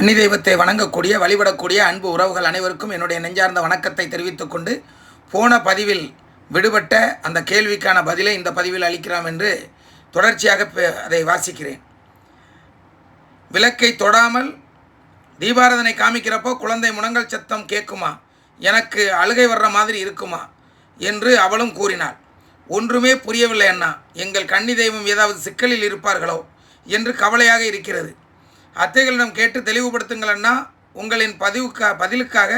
கன்னி தெய்வத்தை வணங்கக்கூடிய வழிபடக்கூடிய அன்பு உறவுகள் அனைவருக்கும் என்னுடைய நெஞ்சார்ந்த வணக்கத்தை தெரிவித்துக் கொண்டு போன பதிவில் விடுபட்ட அந்த கேள்விக்கான பதிலை இந்த பதிவில் அளிக்கிறோம் என்று தொடர்ச்சியாக பே- அதை வாசிக்கிறேன். விளக்கை தொடாமல் தீபாரதனை காமிக்கிறப்போ குழந்தை முனங்கல் சத்தம் கேட்குமா? எனக்கு அழுகை வர்ற மாதிரி இருக்குமா? என்று அவளும் கூறினாள். ஒன்றுமே புரியவில்லை அண்ணா எங்கள் கன்னி தெய்வம் ஏதாவது சிக்கலில் இருப்பார்களோ என்று கவலையாக இருக்கிறது. அத்தைகளிடம் கேட்டு தெளிவுபடுத்துங்கள் அண்ணா. உங்களின் பதிவுக்கா பதிலுக்காக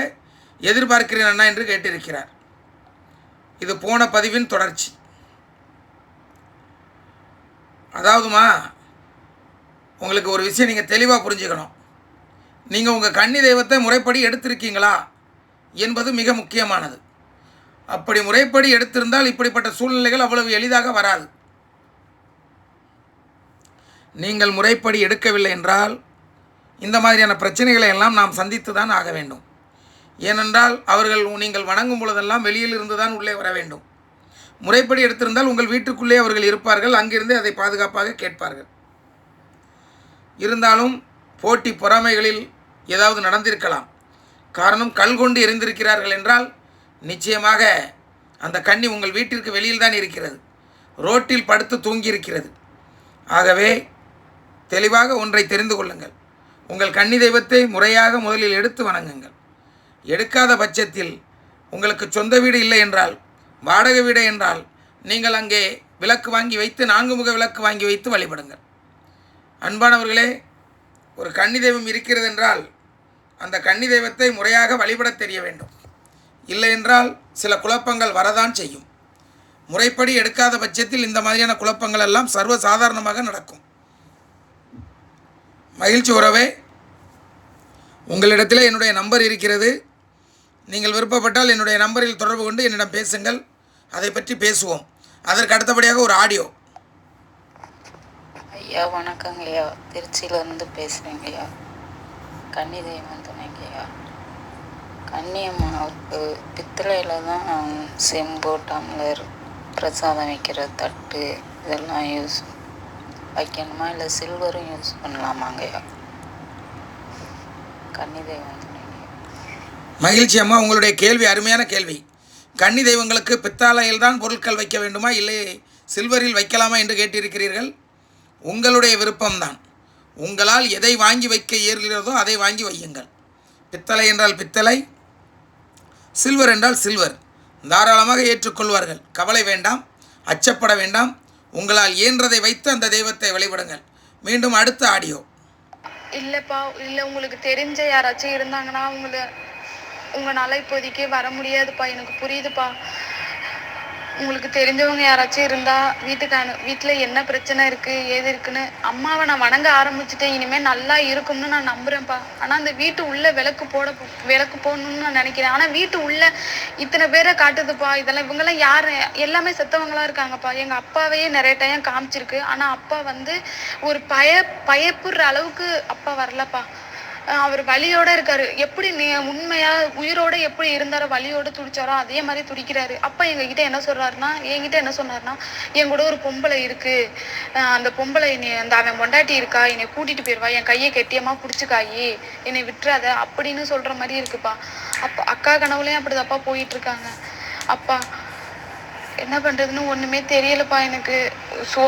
எதிர்பார்க்கிறேன் அண்ணா என்று கேட்டிருக்கிறார். இது போன பதிவின் தொடர்ச்சி. அதாவதுமா உங்களுக்கு ஒரு விஷயம் நீங்கள் தெளிவாக புரிஞ்சுக்கணும். நீங்கள் உங்கள் கன்னி தெய்வத்தை முறைப்படி எடுத்திருக்கீங்களா என்பது மிக முக்கியமானது. அப்படி முறைப்படி எடுத்திருந்தால் இப்படிப்பட்ட சூழ்நிலைகள் அவ்வளவு எளிதாக வராது. நீங்கள் முறைப்படி எடுக்கவில்லை என்றால் இந்த மாதிரியான பிரச்சனைகளை எல்லாம் நாம் சந்தித்து தான் ஆக வேண்டும். ஏனென்றால் அவர்கள் நீங்கள் வணங்கும் பொழுதெல்லாம் வெளியில் இருந்து தான் உள்ளே வர வேண்டும். முறைப்படி எடுத்திருந்தால் உங்கள் வீட்டுக்குள்ளே அவர்கள் இருப்பார்கள் அங்கிருந்தே அதை பாதுகாப்பாக கேட்பார்கள். இருந்தாலும் போட்டி பொறாமைகளில் ஏதாவது நடந்திருக்கலாம். காரணம் கல் கொண்டு எரிந்திருக்கிறார்கள் என்றால் நிச்சயமாக அந்த கண்ணி உங்கள் வீட்டிற்கு வெளியில் தான் இருக்கிறது. ரோட்டில் படுத்து தூங்கியிருக்கிறது. ஆகவே தெளிவாக ஒன்றை தெரிந்து கொள்ளுங்கள். உங்கள் கன்னி தெய்வத்தை முறையாக முதலில் எடுத்து வணங்குங்கள். எடுக்காத பட்சத்தில் உங்களுக்கு சொந்த வீடு இல்லை என்றால் வாடகை வீடு என்றால் நீங்கள் அங்கே விளக்கு வாங்கி வைத்து நான்கு முக விளக்கு வாங்கி வைத்து வழிபடுங்கள். அன்பானவர்களே ஒரு கன்னி தெய்வம் இருக்கிறது என்றால் அந்த கன்னி தெய்வத்தை முறையாக வழிபடத் தெரிய வேண்டும். இல்லை என்றால் சில குழப்பங்கள் வரதான் செய்யும். முறைப்படி எடுக்காத பட்சத்தில் இந்த மாதிரியான குழப்பங்கள் எல்லாம் சர்வ சாதாரணமாக நடக்கும். மகிழ்ச்சி உறவே உங்களிடத்தில் என்னுடைய நம்பர் இருக்கிறது. நீங்கள் விருப்பப்பட்டால் என்னுடைய நம்பரில் தொடர்பு கொண்டு என்னிடம் பேசுங்கள். அதை பற்றி பேசுவோம். அதற்கு அடுத்தபடியாக ஒரு ஆடியோ. ஐயா வணக்கங்க ஐயா. திருச்சியிலேருந்து பேசுகிறேங்க ஐயா. கன்னி தெய்வம் துணைங்க ஐயா. கன்னியம்மாவுக்கு பித்தளையில் தான் செம்பு டம்ளர் பிரசாதம் வைக்கிற தட்டு இதெல்லாம் யூஸ் வைக்கணுமா? இல்லை சில்வரும் யூஸ் பண்ணலாமாங்கய்யா கன்னி தெய்வம் மகிழ்ச்சி அம்மா உங்களுடைய கேள்வி அருமையான கேள்வி. கன்னி தெய்வங்களுக்கு பித்தாலையில் தான் பொருட்கள் வைக்க வேண்டுமா? இல்லை சில்வரில் வைக்கலாமா என்று கேட்டிருக்கிறீர்கள்? உங்களுடைய விருப்பம்தான். உங்களால் எதை வாங்கி வைக்க இயலுகிறதோ அதை வாங்கி வையுங்கள். பித்தளை என்றால் பித்தளை சில்வர் என்றால் சில்வர். தாராளமாக ஏற்றுக்கொள்வார்கள். கவலை வேண்டாம் அச்சப்பட வேண்டாம். உங்களால் இயன்றதை வைத்து அந்த தெய்வத்தை வழிபடுங்கள். மீண்டும் அடுத்த ஆடியோ. இல்லைப்பா இல்லை உங்களுக்கு தெரிஞ்ச யாராச்சும் இருந்தாங்கன்னா உங்களை உங்களால் இப்போதைக்கு வர முடியாதுப்பா. எனக்கு புரியுதுப்பா. உங்களுக்கு தெரிஞ்சவங்க யாராச்சும் இருந்தா வீட்டுக்கு அனு வீட்டில் என்ன பிரச்சனை இருக்கு ஏது இருக்குன்னு அம்மாவை நான் வணங்க ஆரம்பிச்சுட்டேன். இனிமேல் நல்லா இருக்கும்னு நான் நம்புறேன்ப்பா. ஆனால் அந்த வீட்டு உள்ள விளக்கு போட விளக்கு போடணும்னு நான் நினைக்கிறேன். ஆனால் வீட்டு உள்ள இத்தனை பேரை காட்டுதுப்பா. இதெல்லாம் இவங்கெல்லாம் யாரு? எல்லாமே செத்தவங்களா இருக்காங்கப்பா. எங்கள் அப்பாவையே நிறைய டைம் காமிச்சிருக்கு. ஆனால் அப்பா வந்து ஒரு பய பயப்படுற அளவுக்கு அப்பா வரலப்பா. அவர் வழியோட இருக்காரு. எப்படி நீ உண்மையா உயிரோட எப்படி இருந்தாரோ வழியோட துடிச்சாரோ அதே மாதிரி துடிக்கிறாரு. அப்பா எங்ககிட்ட என்ன சொல்றாருன்னா என்கிட்ட என்ன சொன்னாருன்னா என் கூட ஒரு பொம்பளை இருக்கு. அந்த பொம்பளை நீ அந்த அவன் பொண்டாட்டி இருக்கா? என்னை கூட்டிட்டு போயிருவா. என் கையை கெட்டியமா பிடிச்சிக்காயி. என்னை விட்டுறாத. அப்படின்னு சொல்ற மாதிரி இருக்குப்பா. அப்ப அக்கா கனவுலயும் அப்படிதாப்பா போயிட்டு இருக்காங்க. அப்பா என்ன பண்ணுறதுன்னு ஒன்றுமே தெரியலப்பா எனக்கு. ஸோ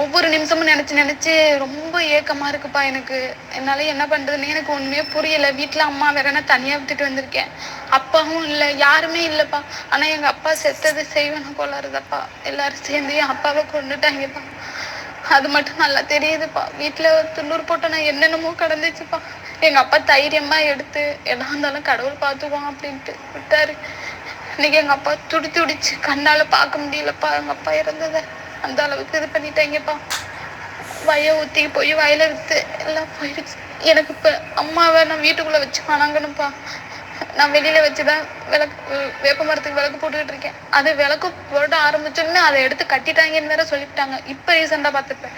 ஒவ்வொரு நிமிஷமும் நினச்சி நினச்சி ரொம்ப ஏக்கமாக இருக்குப்பா எனக்கு. என்னால் என்ன பண்ணுறதுன்னு எனக்கு ஒன்றுமே புரியல. வீட்டில் அம்மா வேற நான் தனியா விட்டுட்டு வந்திருக்கேன். அப்பாவும் இல்லை யாருமே இல்லைப்பா. ஆனால் எங்கள் அப்பா செத்தது செய்வன கொள்ளாருதப்பா எல்லாரும் சேர்ந்து என் அப்பாவை கொண்டுட்டாங்கப்பா அது மட்டும் நல்லா தெரியுதுப்பா. வீட்டுல துண்ணூறு போட்டோன்னா என்னென்னமோ கடந்துச்சுப்பா. எங்கள் அப்பா தைரியமாக எடுத்து எதா இருந்தாலும் கடவுள் பார்த்துக்குவான் அப்படின்ட்டு. விட்டாரு. இன்னைக்கு எங்க அப்பா துடி துடிச்சு கண்ணால பார்க்க முடியலப்பா. எங்க அப்பா இறந்ததை அந்த அளவுக்கு இது பண்ணிட்டாங்கப்பா. வய ஊத்தி போய் வயல வித்து எல்லாம் போயிடுச்சு எனக்கு இப்ப அம்மாவை நான் வீட்டுக்குள்ள வச்சு வணங்கணும்ப்பா. நான் வெளியில வச்சுதான் விளக்கு வேப்ப மரத்துக்கு விளக்கு போட்டுக்கிட்டு இருக்கேன். அது விளக்கு போட ஆரம்பிச்சோடனே அதை எடுத்து கட்டிட்டாங்கன்னு வேற சொல்லிவிட்டாங்க. இப்ப ரீசெண்டா பார்த்துப்பேன்.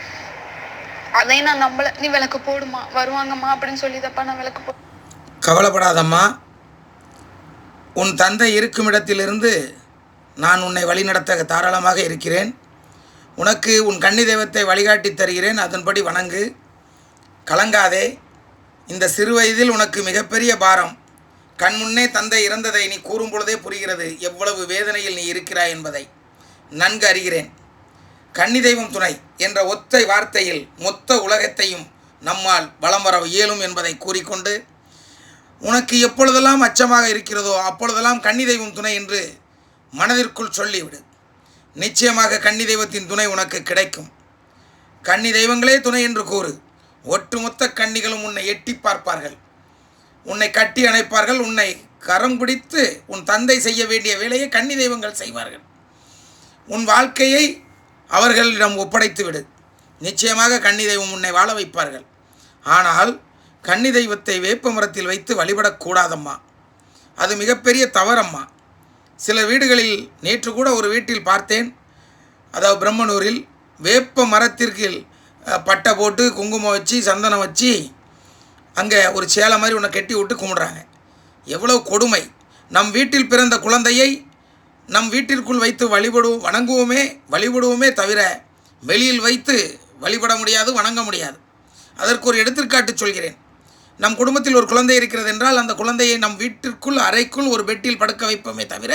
அதையும் நான் நம்பல. நீ விளக்கு போடுமா வருவாங்கம்மா அப்படின்னு சொல்லிதப்பா நான் விளக்கு போ கவலைப்படாதம்மா. உன் தந்தை இருக்கும் இடத்திலிருந்து நான் உன்னை வழிநடத்த தாராளமாக இருக்கிறேன். உனக்கு உன் கன்னி தெய்வத்தை வழிகாட்டி தருகிறேன். அதன்படி வணங்கு. கலங்காதே. இந்த சிறு வயதில் உனக்கு மிகப்பெரிய பாரம். கண் முன்னே தந்தை இறந்ததை நீ கூறும் பொழுதே புரிகிறது. எவ்வளவு வேதனையில் நீ இருக்கிறாய் என்பதை. நன்கு அறிகிறேன். கன்னி தெய்வம் துணை என்ற ஒத்தை வார்த்தையில் மொத்த உலகத்தையும் நம்மால் வலம் வர இயலும் என்பதை கூறிக்கொண்டு உனக்கு எப்பொழுதெல்லாம் அச்சமாக இருக்கிறதோ அப்பொழுதெல்லாம் கன்னி தெய்வம் துணை என்று மனதிற்குள் சொல்லிவிடு. நிச்சயமாக கன்னி தெய்வத்தின் துணை உனக்கு கிடைக்கும். கன்னி தெய்வங்களே துணை என்று கூறு. ஒட்டுமொத்த கன்னிகளும் உன்னை எட்டி பார்ப்பார்கள். உன்னை கட்டி அணைப்பார்கள். உன்னை கரம் பிடித்து உன் தந்தை செய்ய வேண்டிய வேலையை கன்னி தெய்வங்கள் செய்வார்கள். உன் வாழ்க்கையை அவர்களிடம் ஒப்படைத்து விடு நிச்சயமாக கன்னி தெய்வம் உன்னை வாழ வைப்பார்கள். ஆனால் கன்னி தெய்வத்தை வேப்ப மரத்தில் வைத்து வழிபடக்கூடாதம்மா அது மிகப்பெரிய தவறம்மா. சில வீடுகளில் நேற்று கூட ஒரு வீட்டில் பார்த்தேன். அதாவது பிரம்மனூரில் வேப்ப மரத்திற்கு பட்டை போட்டு குங்குமம் வச்சு சந்தனம் வச்சு அங்கே ஒரு சேலை மாதிரி உன்னை கட்டி விட்டு கும்பிட்றாங்க. எவ்வளோ கொடுமை. நம் வீட்டில் பிறந்த குழந்தையை நம் வீட்டிற்குள் வைத்து வழிபடுவோம் வணங்குவோமே வழிபடுவோமே தவிர வெளியில் வைத்து வழிபட முடியாது வணங்க முடியாது. அதற்கு ஒரு எடுத்துக்காட்டு சொல்கிறேன். நம் குடும்பத்தில் ஒரு குழந்தை இருக்கிறது என்றால் அந்த குழந்தையை நம் வீட்டிற்குள் அறைக்குள் ஒரு பெட்டில் படுக்க வைப்போமே தவிர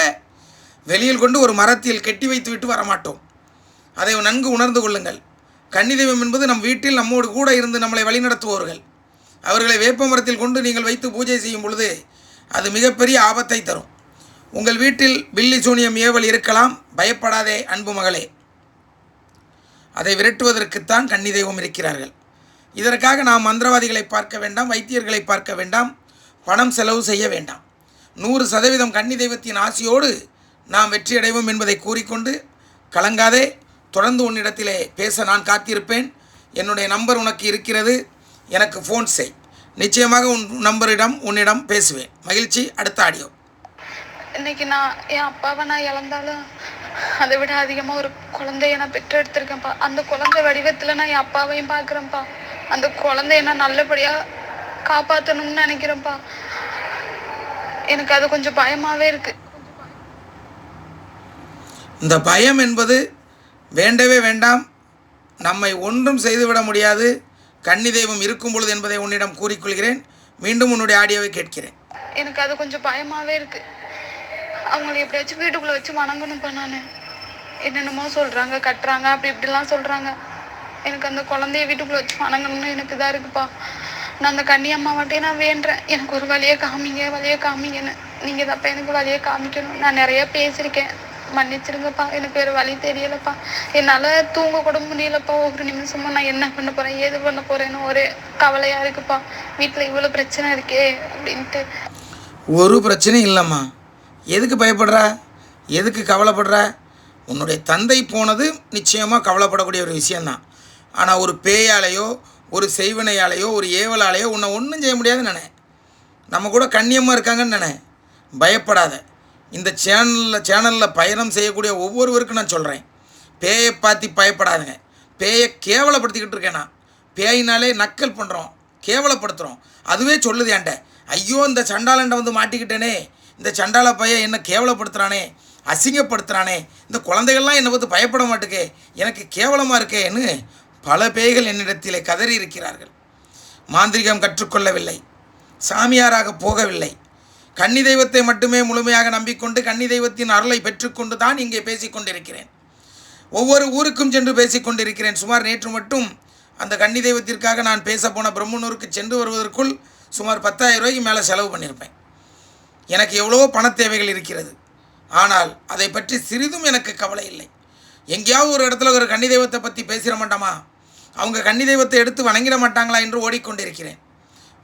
வெளியில் கொண்டு ஒரு மரத்தில் கெட்டி வைத்து விட்டு வரமாட்டோம். அதை நன்கு உணர்ந்து கொள்ளுங்கள். கன்னிதெய்வம் என்பது நம் வீட்டில் நம்மோடு கூட இருந்து நம்மளை வழிநடத்துபவர்கள். அவர்களை வேப்ப மரத்தில் கொண்டு நீங்கள் வைத்து பூஜை செய்யும் பொழுது அது மிகப்பெரிய ஆபத்தை தரும். உங்கள் வீட்டில் பில்லி சூனியம் ஏவல் இருக்கலாம். பயப்படாதே அன்பு மகளே. அதை விரட்டுவதற்குத்தான் கன்னி தெய்வம் இருக்கிறார்கள். இதற்காக நாம் மந்திரவாதிகளை பார்க்க வேண்டாம் வைத்தியர்களை பார்க்க வேண்டாம் பணம் செலவு செய்ய வேண்டாம். நூறு சதவீதம் கன்னி தெய்வத்தின் ஆசியோடு நாம் வெற்றியடைவோம் என்பதை கூறிக்கொண்டு கலங்காதே தொடர்ந்து உன்னிடத்திலே பேச நான் காத்திருப்பேன். என்னுடைய நம்பர் உனக்கு இருக்கிறது எனக்கு ஃபோன் செய். நிச்சயமாக உன் நம்பரிடம் உன்னிடம் பேசுவேன். மகிழ்ச்சி அடுத்த ஆடியோ. இன்னைக்கு நான் என் அப்பாவை நான் இழந்தாலும் அதை விட அதிகமாக ஒரு குழந்தைய நான் பெற்றெடுத்திருக்கேன்ப்பா. அந்த குழந்தை வடிவத்தில் நான் என் அப்பாவையும் பார்க்குறேன்ப்பா. அந்த குழந்தைய நான் நல்லபடியாக காப்பாற்றணும்னு நினைக்கிறேன்ப்பா. எனக்கு அது கொஞ்சம் பயமாகவே இருக்கு. இந்த பயம் என்பது வேண்டவே வேண்டாம். நம்மை ஒன்றும் செய்துவிட முடியாது. கன்னி தெய்வம் இருக்கும் பொழுது என்பதை உன்னிடம் கூறிக்கொள்கிறேன். மீண்டும் உன்னுடைய ஆடியோவை கேட்கிறேன். எனக்கு அது கொஞ்சம் பயமாகவே இருக்கு. அவங்களை எப்படியாச்சும் வீட்டுக்குள்ளே வச்சு வணங்கணும்ப்பா நான். என்னென்னமோ சொல்கிறாங்க கட்டுறாங்க அப்படி இப்படிலாம் சொல்கிறாங்க எனக்கு அந்த குழந்தைய வீட்டுக்குள்ளே வச்சு வணங்கணும்னு எனக்கு இதாக இருக்குப்பா. நான் அந்த கன்னியம்மா நான் வேண்டுறேன் எனக்கு ஒரு வழியை காமிங்க வழியை காமிங்கன்னு. நீங்கள் தப்ப எனக்கு வழியை காமிக்கணும். நான் நிறைய பேசியிருக்கேன். மன்னிச்சிருங்கப்பா. எனக்கு வேறு வழி தெரியலப்பா. என்னால் தூங்க கூட முடியலப்பா. ஒரு நிமிஷமா நான் என்ன பண்ண போகிறேன் ஏது பண்ண போகிறேன்னு ஒரே கவலையாக இருக்குப்பா. வீட்டில் இவ்வளோ பிரச்சனை இருக்கே அப்படின்ட்டு. ஒரு பிரச்சனையும் இல்லைம்மா. எதுக்கு பயப்படுற? எதுக்கு கவலைப்படுற? உன்னுடைய தந்தை போனது நிச்சயமாக கவலைப்படக்கூடிய ஒரு விஷயந்தான் ஆனால் ஒரு பேயாலேயோ ஒரு செய்வனையாலேயோ ஒரு ஏவலாலேயோ உன்னை ஒன்றும் செய்ய முடியாதுன்னு நினை நம்ம கூட கண்ணியமாக இருக்காங்கன்னு நினை பயப்படாத. இந்த சேனலில் சேனலில் பயணம் செய்யக்கூடிய ஒவ்வொருவருக்கும் நான் சொல்கிறேன் பேயை பார்த்து பயப்படாதுங்க. பேயை கேவலப்படுத்திக்கிட்டு இருக்கேன் நான். பேயினாலே நக்கல் பண்ணுறோம் கேவலப்படுத்துகிறோம் அதுவே சொல்லுது என்கிட்ட. ஐயோ இந்த சண்டாளன்ட்ட வந்து மாட்டிக்கிட்டேனே. இந்த சண்டால பையன் என்ன கேவலப்படுத்துகிறானே அசிங்கப்படுத்துகிறானே இந்த குழந்தைகள்லாம் என்னை பார்த்து பயப்பட மாட்டேக்கே. எனக்கு கேவலமாக இருக்கேன்னு பல பேய்கள் என்னிடத்திலே கதறி இருக்கிறார்கள் மாந்திரிகம் கற்றுக்கொள்ளவில்லை. சாமியாராக போகவில்லை. கன்னி தெய்வத்தை மட்டுமே முழுமையாக நம்பிக்கொண்டு கன்னி தெய்வத்தின் அருளை பெற்றுக்கொண்டு தான் இங்கே பேசிக் கொண்டிருக்கிறேன் ஒவ்வொரு ஊருக்கும் சென்று பேசிக்கொண்டிருக்கிறேன். சுமார் நேற்று மட்டும் அந்த கன்னி தெய்வத்திற்காக நான் பேச போன பிரம்மனூருக்கு சென்று வருவதற்குள் சுமார் பத்தாயிரம் ரூபாய்க்கு மேலே செலவு பண்ணியிருப்பேன். எனக்கு எவ்வளவோ பண தேவைகள் இருக்கிறது. ஆனால் அதை பற்றி சிறிதும் எனக்கு கவலை இல்லை. எங்கேயாவது ஒரு இடத்துல ஒரு கன்னி தெய்வத்தை பற்றி பேசிட மாட்டோமா? அவங்க கன்னி தெய்வத்தை எடுத்து வணங்கிட மாட்டாங்களா என்று ஓடிக்கொண்டிருக்கிறேன்.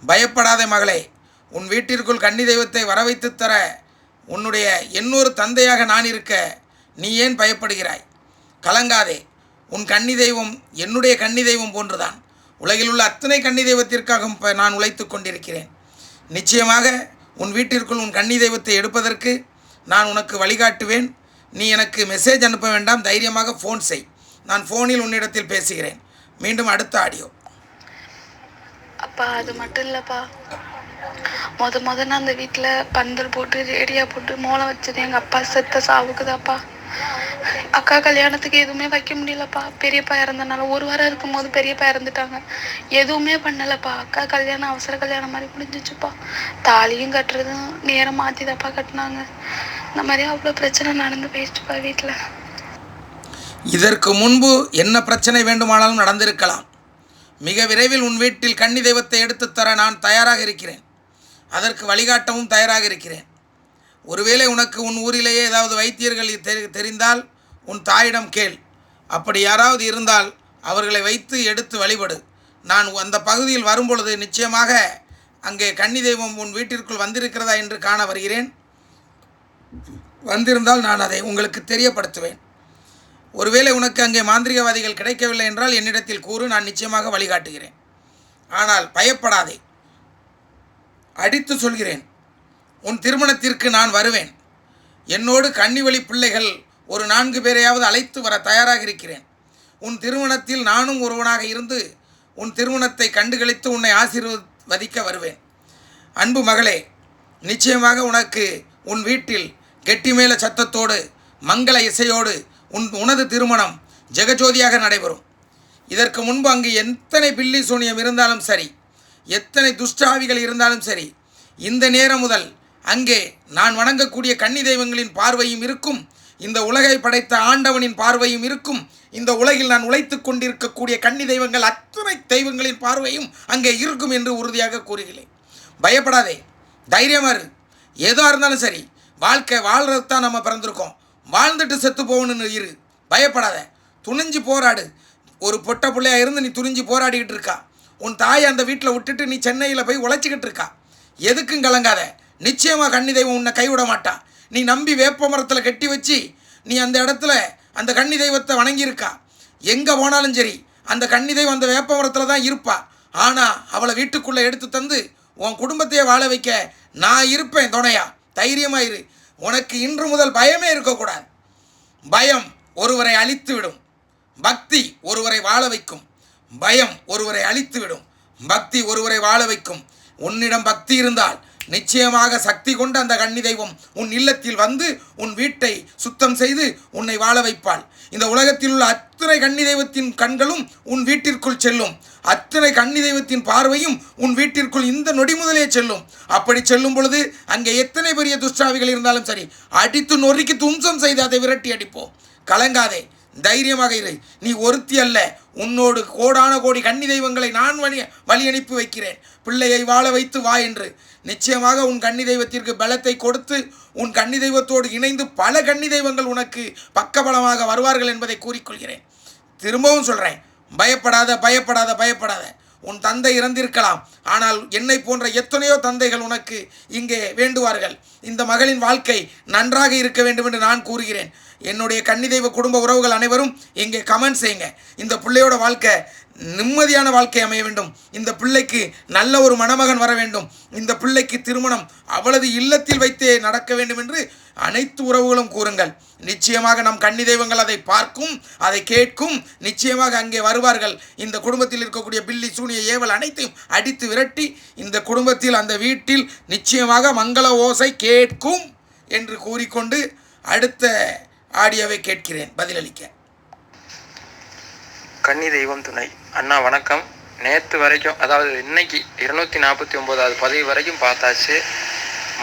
பயப்படாத மகளே உன் வீட்டிற்குள் கன்னி தெய்வத்தை வர வைத்து தர உன்னுடைய இன்னொரு தந்தையாக நான் இருக்க நீ ஏன் பயப்படுகிறாய்? கலங்காதே உன் கன்னி தெய்வம் என்னுடைய கன்னி தெய்வம் போன்றுதான். உலகில் உள்ள அத்தனை கன்னி தெய்வத்திற்காகவும் ப- நான் உழைத்து கொண்டிருக்கிறேன். நிச்சயமாக உன் வீட்டிற்குள் உன் கன்னி தெய்வத்தை எடுப்பதற்கு நான் உனக்கு வழிகாட்டுவேன். நீ எனக்கு மெசேஜ் அனுப்ப வேண்டாம் தைரியமாக ஃபோன் செய். நான் ஃபோனில் உன்னிடத்தில் பேசுகிறேன். மீண்டும் அடுத்த ஆடியோ. அப்பா அது மட்டும் இல்லைப்பா. முத முத நான் அந்த வீட்டில் பந்தல் போட்டு ரேடியா போட்டு மோளம் வச்சது எங்கள் அப்பா செத்த சாவுக்குதாப்பா. அக்கா கல்யாணத்துக்கு எதுவுமே வைக்க முடியலப்பா. பெரியப்பா இறந்தனால ஒரு வாரம் இருக்கும்போது பெரியப்பா இறந்துட்டாங்க. எதுவுமே பண்ணலப்பா. அக்கா கல்யாணம் அவசர கல்யாணம் மாதிரி முடிஞ்சிச்சுப்பா. தாலியும் கட்டுறதும் நேரம் மாற்றி தப்பா கட்டினாங்க. இந்த மாதிரி அவ்வளோ பிரச்சனை நடந்து போயிடுச்சுப்பா வீட்டில் இதற்கு முன்பு என்ன பிரச்சனை வேண்டுமானாலும் நடந்திருக்கலாம். மிக விரைவில் உன் வீட்டில் கன்னி தெய்வத்தை எடுத்துத் தர நான் தயாராக இருக்கிறேன். அதற்கு வழிகாட்டவும் தயாராக இருக்கிறேன். ஒருவேளை உனக்கு உன் ஊரிலேயே ஏதாவது வைத்தியர்கள் தெரி தெரிந்தால் உன் தாயிடம் கேள். அப்படி யாராவது இருந்தால் அவர்களை வைத்து எடுத்து வழிபடு. நான் அந்த பகுதியில் வரும்பொழுது நிச்சயமாக அங்கே கன்னி தெய்வம் உன் வீட்டிற்குள் வந்திருக்கிறதா என்று காண வருகிறேன். வந்திருந்தால் நான் அதை உங்களுக்கு தெரியப்படுத்துவேன். ஒருவேளை உனக்கு அங்கே மாந்திரிகவாதிகள் கிடைக்கவில்லை என்றால் என்னிடத்தில் கூறு நான் நிச்சயமாக வழிகாட்டுகிறேன். ஆனால் பயப்படாதே. அடித்து சொல்கிறேன் உன் திருமணத்திற்கு நான் வருவேன். என்னோடு கன்னிவழி பிள்ளைகள் ஒரு நான்கு பேரையாவது அழைத்து வர தயாராக இருக்கிறேன். உன் திருமணத்தில் நானும் ஒருவனாக இருந்து உன் திருமணத்தை கண்டுகளித்து உன்னை ஆசீர்வதிக்க வருவேன். அன்பு மகளே நிச்சயமாக உனக்கு உன் வீட்டில் கெட்டிமேல சத்தத்தோடு மங்கள இசையோடு உன் உனது திருமணம் ஜெகஜோதியாக நடைபெறும். இதற்கு முன்பு அங்கு எத்தனை பில்லி சூனியம் இருந்தாலும் சரி எத்தனை துஷ்டாவிகள் இருந்தாலும் சரி இந்த நேரம் முதல் அங்கே நான் வணங்கக்கூடிய கன்னி தெய்வங்களின் பார்வையும் இருக்கும் இந்த உலகை படைத்த ஆண்டவனின் பார்வையும் இருக்கும் இந்த உலகில் நான் உழைத்துக் கொண்டிருக்கக்கூடிய கன்னி தெய்வங்கள் அத்தனை தெய்வங்களின் பார்வையும் அங்கே இருக்கும் என்று உறுதியாக கூறுகிறேன். பயப்படாதே தைரியமாறு இரு. ஏதோ இருந்தாலும் சரி வாழ்க்கை வாழ்கிறது தான் நம்ம பிறந்திருக்கோம். வாழ்ந்துட்டு செத்து போகணும்னு இரு. பயப்படாத. துணிஞ்சு போராடு. ஒரு பொட்ட பிள்ளையா இருந்து நீ துணிஞ்சு போராடிக்கிட்டு இருக்கா. உன் தாயை அந்த வீட்டில் விட்டுட்டு நீ சென்னையில் போய் உழைச்சிக்கிட்டு இருக்கா. எதுக்கும் கலங்காத. நிச்சயமாக கன்னி தெய்வம் உன்னை கைவிட மாட்டா. நீ நம்பி வேப்ப மரத்தில் கட்டி வச்சு நீ அந்த இடத்துல அந்த கன்னி தெய்வத்தை வணங்கியிருக்கா. எங்கே போனாலும் சரி அந்த கன்னி தெய்வம் அந்த வேப்ப மரத்தில் தான் இருப்பா. ஆனால் அவளை வீட்டுக்குள்ளே எடுத்து தந்து உன் குடும்பத்தையே வாழ வைக்க நான் இருப்பேன் துணையா. தைரியமாக இரு. உனக்கு இன்று முதல் பயமே இருக்கக்கூடாது. பயம் ஒருவரை அழித்துவிடும். பக்தி ஒருவரை வாழ வைக்கும். பயம் ஒருவரை அழித்துவிடும். பக்தி ஒருவரை வாழ வைக்கும். உன்னிடம் பக்தி இருந்தால் நிச்சயமாக சக்தி கொண்ட அந்த கன்னி தெய்வம் உன் இல்லத்தில் வந்து உன் வீட்டை சுத்தம் செய்து உன்னை வாழ வைப்பாள். இந்த உலகத்தில் உள்ள அத்தனை கன்னி தெய்வத்தின் கண்களும் உன் வீட்டிற்குள் செல்லும். அத்தனை கன்னி தெய்வத்தின் பார்வையும் உன் வீட்டிற்குள் இந்த நொடி முதலே செல்லும். அப்படி செல்லும் பொழுது அங்கே எத்தனை பெரிய துஷ்டாவிகள் இருந்தாலும் சரி அடித்து நொறுக்கி தும்சம் செய்து அதை விரட்டி அடிப்போம். கலங்காதே. தைரியமாக இரு. நீ ஒருத்தி அல்ல. உன்னோடு கோடான கோடி கன்னி தெய்வங்களை நான் வழி வழி அனுப்பி வைக்கிறேன். பிள்ளையை வாழ வைத்து வா என்று. நிச்சயமாக உன் கன்னி தெய்வத்திற்கு பலத்தை கொடுத்து உன் கன்னி தெய்வத்தோடு இணைந்து பல கன்னி தெய்வங்கள் உனக்கு பக்கபலமாக வருவார்கள் என்பதை கூறிக்கொள்கிறேன். திரும்பவும் சொல்கிறேன் பயப்படாத பயப்படாத பயப்படாத. உன் தந்தை இறந்திருக்கலாம். ஆனால் என்னை போன்ற எத்தனையோ தந்தைகள் உனக்கு இங்கே வேண்டுவார்கள். இந்த மகளின் வாழ்க்கை நன்றாக இருக்க வேண்டும் என்று நான் கூறுகிறேன். என்னுடைய கன்னிதெய்வ குடும்ப உறவுகள் அனைவரும் இங்கே கமெண்ட் செய்யுங்க. இந்த பிள்ளையோட வாழ்க்கை நிம்மதியான வாழ்க்கை அமைய வேண்டும். இந்த பிள்ளைக்கு நல்ல ஒரு மணமகன் வர வேண்டும். இந்த பிள்ளைக்கு திருமணம் அவளது இல்லத்தில் வைத்தே நடக்க வேண்டும் என்று அனைத்து உறவுகளும் கூறுங்கள். நிச்சயமாக நம் கன்னி தெய்வங்கள் அதை பார்க்கும் அதை கேட்கும் நிச்சயமாக அங்கே வருவார்கள். இந்த குடும்பத்தில் இருக்கக்கூடிய பில்லி சூனிய ஏவல் அனைத்தையும் அடித்து விரட்டி இந்த குடும்பத்தில் அந்த வீட்டில் நிச்சயமாக மங்கள ஓசை கேட்கும் என்று கூறிக்கொண்டு அடுத்த ஆடியோவை கேட்கிறேன் பதிலளிக்க. கன்னி தெய்வம் துணை. அண்ணா வணக்கம். நேற்று வரைக்கும் அதாவது இன்னைக்கு இருநூத்தி நாற்பத்தி ஒம்போதாவது பதிவு வரைக்கும் பார்த்தாச்சு.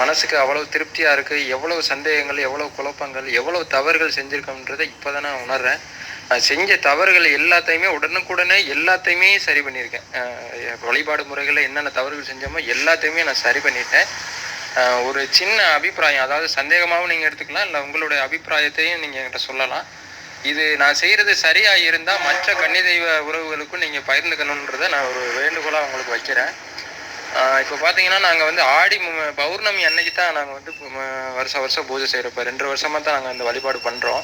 மனசுக்கு அவ்வளவு திருப்தியாக இருக்குது எவ்வளோ சந்தேகங்கள் எவ்வளோ குழப்பங்கள் எவ்வளோ தவறுகள் செஞ்சுருக்கோன்றதை இப்போ தான் நான் உணர்றேன். நான் செஞ்ச தவறுகள் எல்லாத்தையுமே உடனுக்குடனே எல்லாத்தையுமே சரி பண்ணியிருக்கேன். வழிபாடு முறைகளில் என்னென்ன தவறுகள் செஞ்சோமோ எல்லாத்தையுமே நான் சரி பண்ணிட்டேன். ஒரு சின்ன அபிப்பிராயம் அதாவது சந்தேகமாகவும் நீங்கள் எடுத்துக்கலாம் இல்லை உங்களுடைய அபிப்பிராயத்தையும் நீங்கள் என்கிட்ட சொல்லலாம். இது நான் செய்கிறது சரியாக இருந்தால் மற்ற கன்னி தெய்வ உறவுகளுக்கும் நீங்கள் பகிர்ந்துக்கணுன்றதை நான் ஒரு வேண்டுகோளாக உங்களுக்கு வைக்கிறேன். இப்போ பார்த்தீங்கன்னா நாங்கள் வந்து ஆடி பௌர்ணமி அன்னைக்கு தான் நாங்கள் வந்து வருஷம் வருஷம் பூஜை செய்கிறப்ப ரெண்டு வருஷமாக தான் நாங்கள் அந்த வழிபாடு பண்ணுறோம்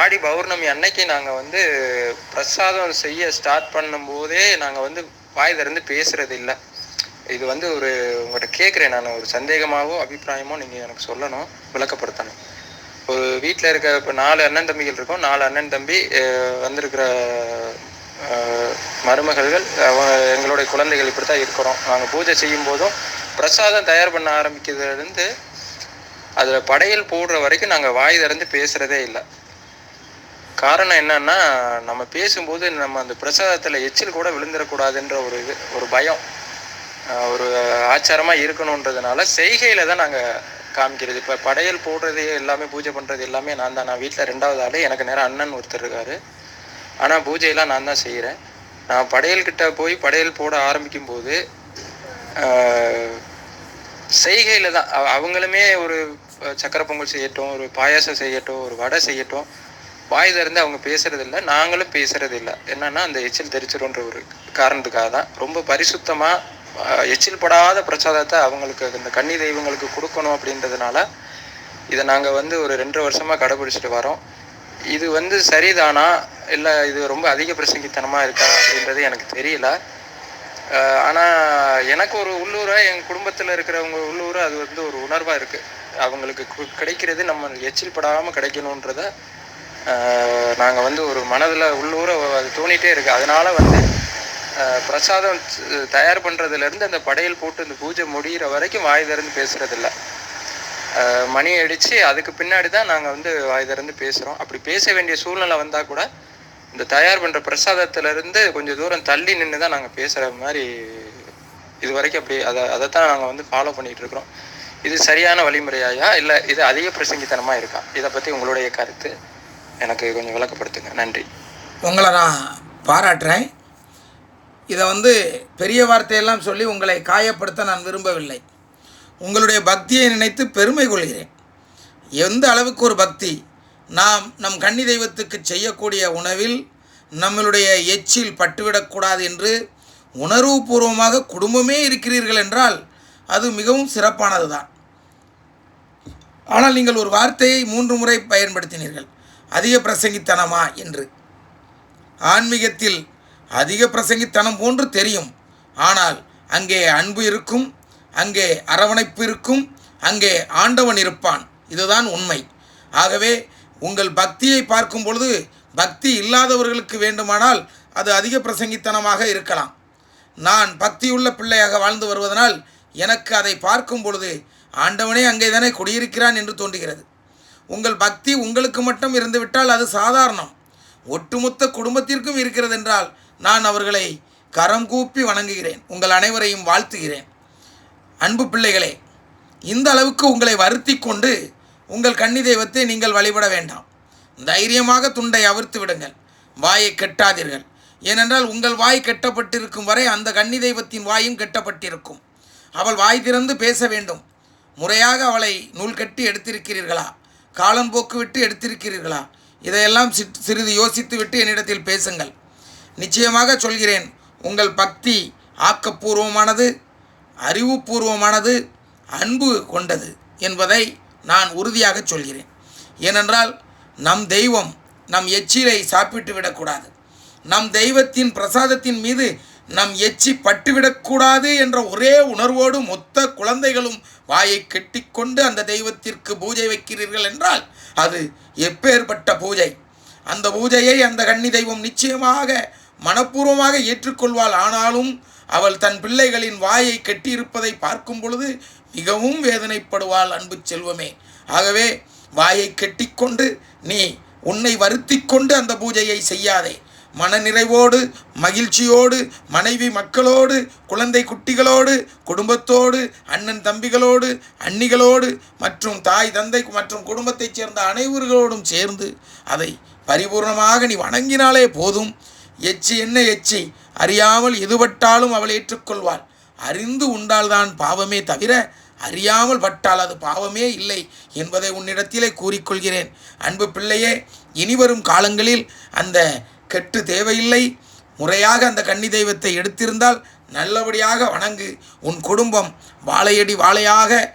ஆடி பௌர்ணமி அன்னைக்கு நாங்கள் வந்து பிரசாதம் செய்ய ஸ்டார்ட் பண்ணும்போதே நாங்கள் வந்து வாய் திறந்து பேசுறது இல்லை. இது வந்து ஒரு உங்கள்கிட்ட கேட்குறேன் நான் ஒரு சந்தேகமாகவோ அபிப்பிராயமோ நீங்கள் எனக்கு சொல்லணும் விளக்கப்படுத்தணும். ஒரு வீட்டில் இருக்க இப்போ நாலு அண்ணன் தம்பிகள் இருக்கோம். நாலு அண்ணன் தம்பி வந்திருக்கிற மருமகள்கள் அவங்க எங்களுடைய குழந்தைகள் இப்படி தான் இருக்கிறோம். நாங்கள் பூஜை செய்யும் போதும் பிரசாதம் தயார் பண்ண ஆரம்பிக்கிறதுலேருந்து அதில் படையல் போடுற வரைக்கும் நாங்கள் வாய் திறந்து பேசுகிறதே இல்லை. காரணம் என்னன்னா நம்ம பேசும்போது நம்ம அந்த பிரசாதத்தில் எச்சில் கூட விழுந்துடக்கூடாதுன்ற ஒரு இது ஒரு பயம். ஒரு ஆச்சாரமாக இருக்கணுன்றதுனால செய்கையில் தான் நாங்கள் காமிக்கிறது. இப்போ படையல் போடுறது எல்லாமே பூஜை பண்ணுறது எல்லாமே நான் தான். நான் வீட்டில் ரெண்டாவது ஆள் எனக்கு நேரம் அண்ணன் ஒருத்தர் இருக்காரு. ஆனால் பூஜையெல்லாம் நான் தான் செய்கிறேன் நான் படையல்கிட்ட போய் படையல் போட ஆரம்பிக்கும் போது செய்கையில் தான். அவ- அவங்களுமே ஒரு சக்கரை பொங்கல் செய்யட்டும் ஒரு பாயாசம் செய்யட்டும் ஒரு வடை செய்யட்டும். வாய் திறந்து அவங்க பேசுறது இல்லை நாங்களும் பேசுறது இல்லை என்னன்னா அந்த எச்சில் தெரிச்சிடும்ன்ற ஒரு காரணத்துக்காக தான். ரொம்ப பரிசுத்தமாக எச்சில் படாத பிரசாதத்தை அவங்களுக்கு இந்த கன்னி தெய்வங்களுக்கு கொடுக்கணும் அப்படின்றதுனால இதை நாங்கள் வந்து ஒரு ரெண்டு வருஷமாக கடைபிடிச்சிட்டு வரோம். இது வந்து சரிதானா? இல்லை இது ரொம்ப அதிக பிரசங்கித்தனமாக இருக்கா அப்படின்றது எனக்கு தெரியல. ஆனால் எனக்கு ஒரு உள்ளூராக என் குடும்பத்தில் இருக்கிறவங்க உள்ளூராக அது வந்து ஒரு உணர்வாக இருக்குது அவங்களுக்கு கு- கிடைக்கிறது நம்ம எச்சில் படாமல் கிடைக்கணுன்றத நாங்கள் வந்து ஒரு மனதில் உள்ளூர அது தோணிகிட்டே இருக்குது அதனால் வந்து பிரசாதம் தயார் பண்ணுறதுலேருந்து அந்த படையல் போட்டு அந்த பூஜை முடியிற வரைக்கும் வாய் திறந்து பேசுறதில்ல. மணி அடித்து அதுக்கு பின்னாடி தான் நாங்கள் வந்து வாய் திறந்து பேசுகிறோம் அப்படி பேச வேண்டிய சூழ்நிலை வந்தால் கூட இந்த தயார் பண்ணுற பிரசாதத்திலேருந்து கொஞ்சம் தூரம் தள்ளி நின்று தான் நாங்கள் பேசுகிற மாதிரி இது வரைக்கும் அப்படி அதை அதைத்தான் நாங்கள் வந்து ஃபாலோ பண்ணிகிட்ருக்குறோம் இருக்கிறோம். இது சரியான வழிமுறையாயா? இல்லை இது அதிக பிரசங்கித்தனமாக இருக்கா? இதை பற்றி உங்களுடைய கருத்து எனக்கு கொஞ்சம் விளக்கப்படுத்துங்க. நன்றி. உங்களை நான் பாராட்டுறேன். இதை வந்து பெரிய வார்த்தையெல்லாம் சொல்லி உங்களை காயப்படுத்த நான் விரும்பவில்லை. உங்களுடைய பக்தியை நினைத்து பெருமை கொள்கிறேன். எந்த அளவுக்கு ஒரு பக்தி? நாம் நம் கன்னி தெய்வத்துக்கு செய்யக்கூடிய உணவில் நம்மளுடைய எச்சில் பட்டுவிடக்கூடாது என்று உணர்வுபூர்வமாக குடும்பமே இருக்கிறீர்கள் என்றால் அது மிகவும் சிறப்பானது தான் ஆனால் நீங்கள் ஒரு வார்த்தையை மூன்று முறை பயன்படுத்தினீர்கள். அதிக பிரசங்கித்தனமா என்று. ஆன்மீகத்தில் அதிக பிரசங்கித்தனம் போன்று தெரியும். ஆனால் அங்கே அன்பு இருக்கும் அங்கே அரவணைப்பு இருக்கும் அங்கே ஆண்டவன் இருப்பான். இதுதான் உண்மை. ஆகவே உங்கள் பக்தியை பார்க்கும் பொழுது பக்தி இல்லாதவர்களுக்கு வேண்டுமானால் அது அதிக பிரசங்கித்தனமாக இருக்கலாம். நான் பக்தியுள்ள பிள்ளையாக வாழ்ந்து வருவதனால் எனக்கு அதை பார்க்கும் பொழுது ஆண்டவனே அங்கே தானே குடியிருக்கிறான் என்று தோன்றுகிறது. உங்கள் பக்தி உங்களுக்கு மட்டும் இருந்துவிட்டால் அது சாதாரணம். ஒட்டுமொத்த குடும்பத்திற்கும் இருக்கிறது என்றால் நான் அவர்களை கரம் கூப்பி வணங்குகிறேன். உங்கள் அனைவரையும் வாழ்த்துகிறேன். அன்பு பிள்ளைகளே இந்த அளவுக்கு உங்களை வருத்தி கொண்டு உங்கள் கன்னி தெய்வத்தை நீங்கள் வழிபட வேண்டாம். தைரியமாக துண்டை அவிர்த்து விடுங்கள். வாயை கெட்டாதீர்கள். ஏனென்றால் உங்கள் வாய் கெட்டப்பட்டிருக்கும் வரை அந்த கன்னி தெய்வத்தின் வாயும் கெட்டப்பட்டிருக்கும். அவள் வாய் திறந்து பேச வேண்டும். முறையாக அவளை நூல் கட்டி எடுத்திருக்கிறீர்களா? காலம் போக்கு விட்டு எடுத்திருக்கிறீர்களா? இதையெல்லாம் சிற்- சிறிது யோசித்து விட்டு என்னிடத்தில் பேசுங்கள். நிச்சயமாக சொல்கிறேன் உங்கள் பக்தி ஆக்கப்பூர்வமானது அறிவுபூர்வமானது அன்பு கொண்டது என்பதை நான் உறுதியாக சொல்கிறேன். ஏனென்றால் நம் தெய்வம் நம் எச்சிலை சாப்பிட்டு விடக்கூடாது. நம் தெய்வத்தின் பிரசாதத்தின் மீது நம் எச்சி பட்டுவிடக்கூடாது என்ற ஒரே உணர்வோடு மொத்த குழந்தைகளும் வாயை கெட்டிக்கொண்டு அந்த தெய்வத்திற்கு பூஜை வைக்கிறீர்கள் என்றால் அது எப்பேற்பட்ட பூஜை. அந்த பூஜையை அந்த கன்னி தெய்வம் நிச்சயமாக மனப்பூர்வமாக ஏற்றுக்கொள்வாள். ஆனாலும் அவள் தன் பிள்ளைகளின் வாயை கெட்டியிருப்பதை பார்க்கும் பொழுது மிகவும் வேதனைப்படுவாள் அன்பு செல்வமே. ஆகவே வாயை கெட்டிக்கொண்டு நீ உன்னை வருத்தி கொண்டு அந்த பூஜையை செய்யாதே. மனநிறைவோடு மகிழ்ச்சியோடு மனைவி மக்களோடு குழந்தை குட்டிகளோடு குடும்பத்தோடு அண்ணன் தம்பிகளோடு அன்னிகளோடு மற்றும் தாய் தந்தை மற்றும் குடும்பத்தைச் சேர்ந்த அனைவர்களோடும் சேர்ந்து அதை பரிபூர்ணமாக நீ வணங்கினாலே போதும். எச்சி என்ன எச்சி? அறியாமல் எதுபட்டாலும் அவள் ஏற்றுக்கொள்வாள். அறிந்து உண்டால்தான் பாவமே தவிர அறியாமல் பட்டால் அது பாவமே இல்லை என்பதை உன்னிடத்திலே கூறிக்கொள்கிறேன். அன்பு பிள்ளையே இனிவரும் காலங்களில் அந்த கெட்டு தேவையில்லை. முறையாக அந்த கன்னி தெய்வத்தை எடுத்திருந்தால் நல்லபடியாக வணங்கு. உன் குடும்பம் வாழையடி வாழையாக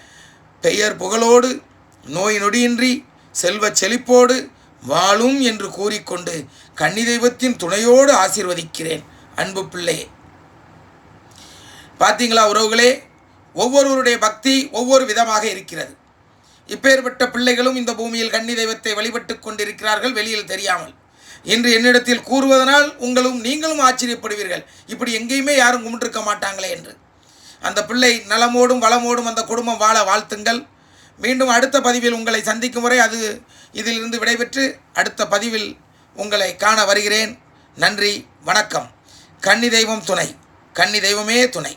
பெயர் புகழோடு நோய் நொடியின்றி செல்வச் செழிப்போடு வாழும் என்று கூறிக்கொண்டு கன்னி தெய்வத்தின் துணையோடு ஆசீர்வதிக்கிறேன் அன்பு பிள்ளையே பார்த்தீங்களா உறவுகளே? ஒவ்வொருவருடைய பக்தி ஒவ்வொரு விதமாக இருக்கிறது. இப்பேற்பட்ட பிள்ளைகளும் இந்த பூமியில் கன்னி தெய்வத்தை வழிபட்டு கொண்டிருக்கிறார்கள் வெளியில் தெரியாமல். என்று என்னிடத்தில் கூறுவதனால் உங்களும் நீங்களும் ஆச்சரியப்படுவீர்கள். இப்படி எங்கேயுமே யாரும் கும்பிட்டிருக்க மாட்டாங்களே என்று. அந்த பிள்ளை நலமோடும் வளமோடும் அந்த குடும்பம் வாழ வாழ்த்துங்கள். மீண்டும் அடுத்த பதிவில் உங்களை சந்திக்கும் வரை அது இதிலிருந்து விடைபெற்று அடுத்த பதிவில் உங்களை காண வருகிறேன். நன்றி வணக்கம். கன்னி தெய்வம் துணை. கன்னி தெய்வமே துணை.